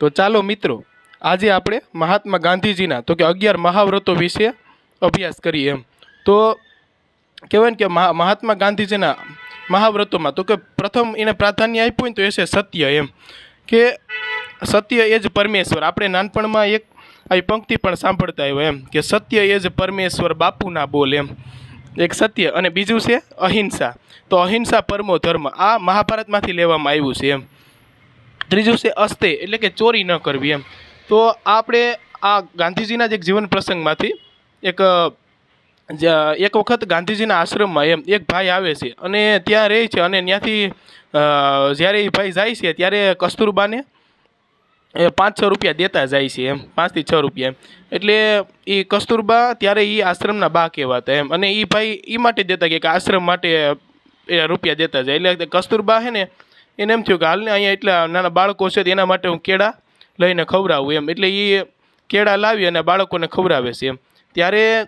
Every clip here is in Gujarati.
તો ચાલો મિત્રો, આજે આપણે મહાત્મા ગાંધીજીના, તો કે અગિયાર મહાવ્રતો વિશે અભ્યાસ કરીએ એમ. તો કહેવાય ને કે મહા- મહાત્મા ગાંધીજીના મહાવ્રતોમાં, તો કે પ્રથમ એને પ્રાધાન્ય આપ્યું ને તો એ છે સત્ય એમ. કે સત્ય એ જ પરમેશ્વર. આપણે નાનપણમાં એક આવી પંક્તિ પણ સાંભળતા આવ્યો એમ, કે સત્ય એ જ પરમેશ્વર બાપુના બોલ એમ. એક સત્ય અને બીજું છે અહિંસા. તો અહિંસા પરમો ધર્મ આ મહાભારતમાંથી લેવામાં આવ્યું છે એમ. ત્રીજું છે અસ્તે, એટલે કે ચોરી ન કરવી એમ. તો આપણે આ ગાંધીજીના જ એક જીવન પ્રસંગમાંથી એક એક વખત ગાંધીજીના આશ્રમમાં એમ, એક ભાઈ આવે છે અને ત્યાં રહે છે અને ત્યાંથી જ્યારે એ ભાઈ જાય છે ત્યારે કસ્તુરબાને, એ પાંચસો રૂપિયા દેતા જાય છે એમ, પાંચથી છ રૂપિયા એમ. એટલે એ કસ્તુરબા ત્યારે એ આશ્રમના બા કહેવાતા એમ. અને એ ભાઈ એ માટે દેતા કે આશ્રમ માટે એ રૂપિયા દેતા જાય. એટલે કસ્તુરબા છે ને એને એમ થયું કે હાલને અહીંયા એટલા નાના બાળકો છે એના માટે હું કેળા લઈને ખવડાવું એમ. એટલે એ કેળા લાવી અને બાળકોને ખવડાવે છે એમ. ત્યારે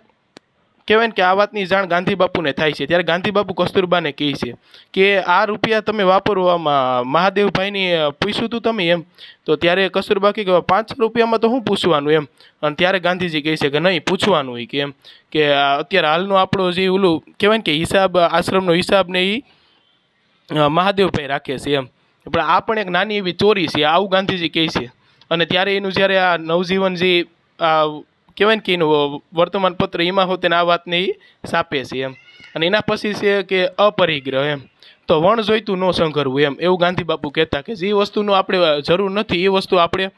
કહેવાય ને કે આ વાતની જાણ ગાંધી બાપુને થાય છે. ત્યારે ગાંધી બાપુ કસ્તુરબાને કહે છે કે આ રૂપિયા તમે વાપરવામાં મહાદેવભાઈની પૂછ્યું હતું તમે એમ? તો ત્યારે કસ્તુરબા કહે કે પાંચસો રૂપિયામાં તો શું પૂછવાનું એમ? અને ત્યારે ગાંધીજી કહે છે કે નહીં, પૂછવાનું હોય કે એમ. કે અત્યારે હાલનો આપણો જે ઓલું કહેવાય ને કે હિસાબ, આશ્રમનો હિસાબ ને એ મહાદેવભાઈ રાખે છે એમ. પણ આ પણ એક નાની એવી ચોરી છે, આવું ગાંધીજી કહે છે. અને ત્યારે એનું જ્યારે આ નવજીવન જે કહેવાય ને કે એનું વર્તમાન પત્ર એમાં હોતે આ વાતને એ સાપે છે એમ. અને એના પછી છે કે અપરિગ્રહ એમ. તો વણ જોઈતું ન સંઘરવું એમ. એવું ગાંધી બાપુ કહેતા કે જે વસ્તુનો આપણે, જરૂર નથી, એ વસ્તુ આપણે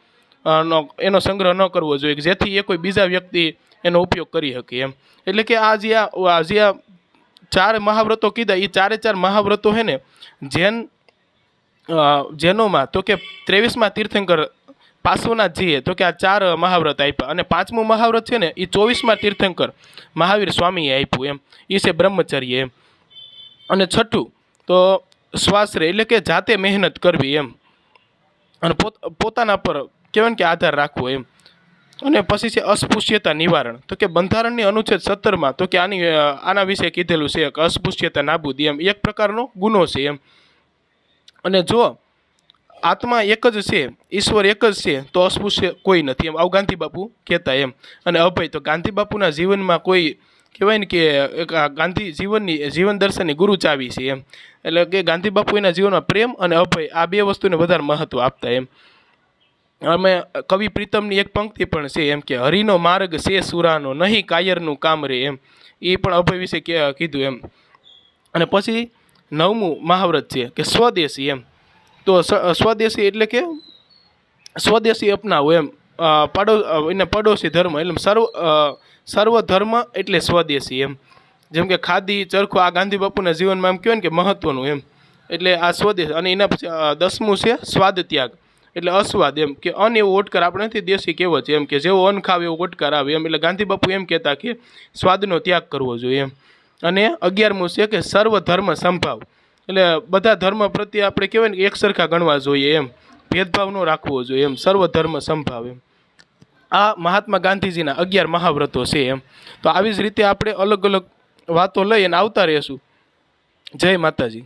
એનો સંગ્રહ ન કરવો જોઈએ જેથી એ કોઈ બીજા વ્યક્તિ એનો ઉપયોગ કરી શકે એમ. એટલે કે આ જે આ જે આ ચાર મહાવ્રતો કીધા એ ચારે ચાર મહાવ્રતો હે ને, જૈન જૈનોમાં, તો કે ત્રેવીસમાં તીર્થંકર પાર્શ્વનાથજીએ તો કે આ ચાર મહાવ્રત આપ્યા અને પાંચમું મહાવ્રત છે ને એ ચોવીસમાં તીર્થંકર મહાવીર સ્વામીએ આપ્યું એમ. એ છે બ્રહ્મચર્ય એમ. અને છઠ્ઠું, તો સ્વાશ્રય, એટલે કે જાતે મહેનત કરવી એમ. અને પોત, પોતાના પર કહેવાય કે આધાર રાખવો એમ. અને પછી છે અસ્પૃશ્યતા નિવારણ. તો કે બંધારણની અનુચ્છેદ સત્તરમાં, તો કે આની આના વિશે કીધેલું છે કે અસ્પૃશ્યતા નાબૂદી, એમ એક પ્રકારનો ગુનો છે એમ. અને જો આત્મા એક જ છે, ઈશ્વર એક જ છે, તો અસ્પૃશ્ય કોઈ નથી એમ. આવું ગાંધી બાપુ કહેતા એમ. અને અભય, તો ગાંધી બાપુના જીવનમાં કોઈ, કહેવાય ને કે ગાંધી જીવનની, જીવન દર્શનની ગુરુ ચાવી છે એમ. એટલે કે ગાંધી બાપુ એના જીવનમાં પ્રેમ અને અભય આ બે વસ્તુને વધારે મહત્ત્વ આપતા એમ. અમે કવિ પ્રીતમની એક પંક્તિ પણ છે એમ કે હરિનો માર્ગ છે સુરાનો, નહીં કાયરનું કામ રે એમ. એ પણ અભય વિશે કીધું એમ. અને પછી નવમું મહાવ્રત છે કે સ્વદેશી એમ. તો સ્વદેશી એટલે કે સ્વદેશી અપનાવો એમ. પડો એને પડોશી ધર્મ એટલે સર્વ સર્વ ધર્મ એટલે સ્વદેશી એમ. જેમ કે ખાદી, ચરખો, આ ગાંધી બાપુના જીવનમાં એમ કહેવાય ને કે મહત્વનું એમ. એટલે આ સ્વદેશ અને એના પછી દસમું છે સ્વાદ ત્યાગ એટલે અસ્વાદ એમ કે અન એવો ઓટકાર આપણે નથી, દેશી કહેવો છે એમ કે જેવો અન્ન ખાવે એવો ઓટકાર આવે એમ. એટલે ગાંધી બાપુ એમ કહેતા કે સ્વાદનો ત્યાગ કરવો જોઈએ એમ. અને અગિયારમું છે કે સર્વ ધર્મ સંભાવ. એટલે બધા ધર્મ પ્રત્યે આપણે કહેવાય ને એક સરખા ગણવા જોઈએ એમ. ભેદભાવ ન રાખવો જોઈએ એમ. સર્વ ધર્મ સંભાવ એમ. આ મહાત્મા ગાંધીજીના અગિયાર મહાવ્રતો છે એમ. તો આવી જ રીતે આપણે અલગ અલગ વાતો લઈ અને આવતા રહીશું. જય માતાજી.